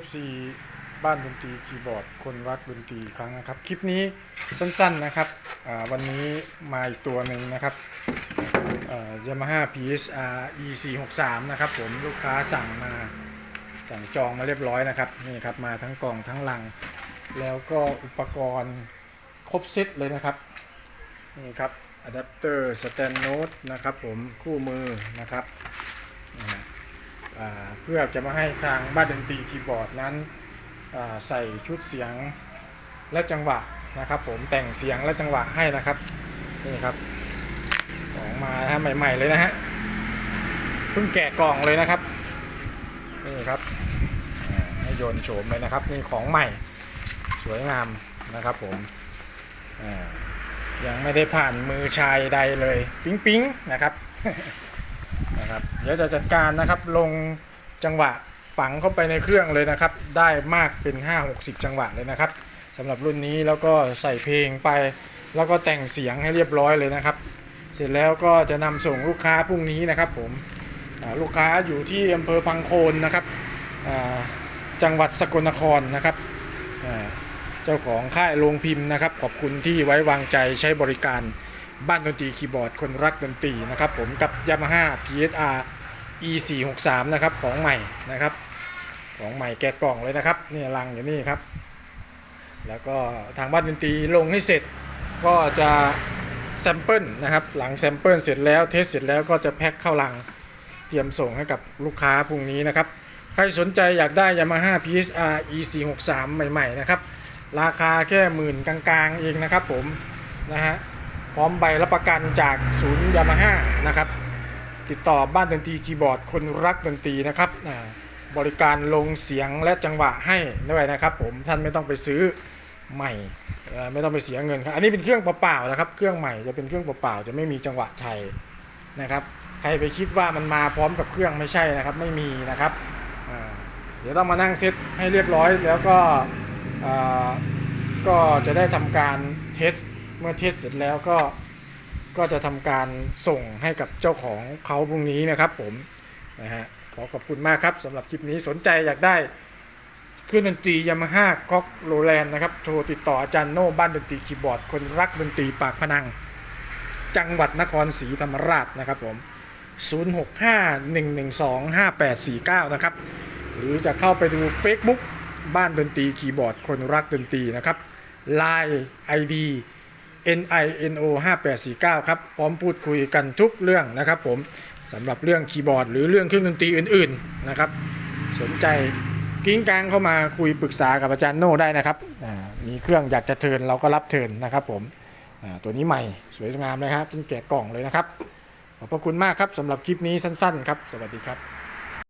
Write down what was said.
FC บ้านดนตรีคีย์บอร์ด คนรักดนตรีอีกครั้งนะครับ คลิปนี้สั้นๆนะครับวันนี้มาอีกตัวหนึ่งนะครับยามาฮ่า PSR E463 นะครับผมลูกค้าสั่งมาสั่งจองมาเรียบร้อยนะครับนี่ครับมาทั้งกล่องทั้งลัง แล้วก็อุปกรณ์ครบเซตเลยนะครับนี่ครับอะแดปเตอร์สแตนโนดนะครับผมคู่มือนะครับ เพื่อจะมาให้ทางบ้านดนตรีคีย์บอร์ดนั้นใส่ชุดเสียงและจังหวะนะครับผมแต่งเสียงและจังหวะให้นะครับนี่ครับของมาฮะใหม่ ๆ เลยนะฮะเพิ่งแกะกล่องเลยนะครับนี่ครับอ่าให้โยนโฉมเลยนะครับนี่ของใหม่สวยงามนะครับผมยังไม่ได้ผ่านมือชายใดเลยปิ๊งปิ๊งๆนะครับ นะครับเดี๋ยวจะจัดการนะครับลงจังหวะฝังเข้าไปในเครื่องเลยนะครับ ได้มากเป็น 5-60 จังหวะเลยนะครับสำหรับรุ่นนี้แล้วก็ใส่เพลงไป แล้วก็แต่งเสียงให้เรียบร้อยเลยนะครับ เสร็จแล้วก็จะนำส่งลูกค้าพรุ่งนี้นะครับ ผมลูกค้าอยู่ที่อำเภอพังโคนนะครับจังหวัดสกลนครนะครับเจ้าของค่ายโรงพิมพ์นะครับ ขอบคุณที่ไว้วางใจใช้บริการ บ้านดนตรีคีย์บอร์ดคนรักดนตรีนะครับผมกับ Yamaha PSR E463 นะครับของใหม่นะครับ ของใหม่แกะกล่องเลยนะครับนี่ลังอยู่นี่ครับ แล้วก็ทางบ้านดนตรีลงให้เสร็จก็จะแซมเปิลนะครับหลังแซมเปิลเสร็จแล้วเทสเสร็จแล้วก็จะแพ็คเข้าลังเตรียมส่งให้กับลูกค้าพรุ่งนี้นะครับ ใครสนใจอยากได้ Yamaha PSR E463 ใหม่ ๆ นะครับ ราคาแค่หมื่นกลาง ๆ เองนะครับผมนะฮะ พร้อมใบรับประกันจากศูนย์ยามาฮ่านะครับ ติดต่อบ้านดนตรีคีย์บอร์ดคนรักดนตรีนะครับบริการลงเสียงและจังหวะให้ด้วยนะครับ ผมท่านไม่ต้องไปซื้อใหม่ไม่ต้องไปเสียเงินครับอันนี้เป็นเครื่องเปล่าๆนะครับ เครื่องใหม่จะเป็นเครื่องเปล่าๆจะไม่มีจังหวะไทยนะครับ ใครไปคิดว่ามันมาพร้อมกับเครื่องไม่ใช่นะครับ ไม่มีนะครับเดี๋ยวต้องมานั่งเซตให้เรียบร้อยแล้วก็ก็จะได้ทำการเทส เมื่อเทสเสร็จแล้วก็ก็จะทำการส่งให้กับเจ้าของเขาพรุ่งนี้นะครับผมนะฮะขอขอบคุณมากครับสำหรับคลิปนี้สนใจอยากได้เครื่องดนตรียามาฮ่าก๊อกโรแลนนะครับโทรติดต่ออาจารย์โน่บ้านดนตรีคีย์บอร์ด คนรักดนตรีปากพนัง จังหวัดนครศรีธรรมราชนะครับผม 0651125849 นะครับ หรือจะเข้าไปดู Facebook บ้านดนตรีคีย์บอร์ด คนรักดนตรีนะครับ Line ID NINO 5849ครับพร้อมพูดคุยกันทุกเรื่องนะครับ ผมสำหรับเรื่องคีย์บอร์ด หรือเรื่องเครื่องดนตรีอื่นๆนะครับ สนใจกิ้งกางเข้ามาคุยปรึกษากับอาจารย์โน่ได้นะครับมีเครื่องอยากจะเทิร์นเราก็รับเทิร์นนะครับ ผมตัวนี้ใหม่สวยงามเลยครับเพิ่งแกะกล่องเลยนะครับขอบพระคุณมากครับสำหรับคลิปนี้สั้น ๆ ครับ สวัสดีครับ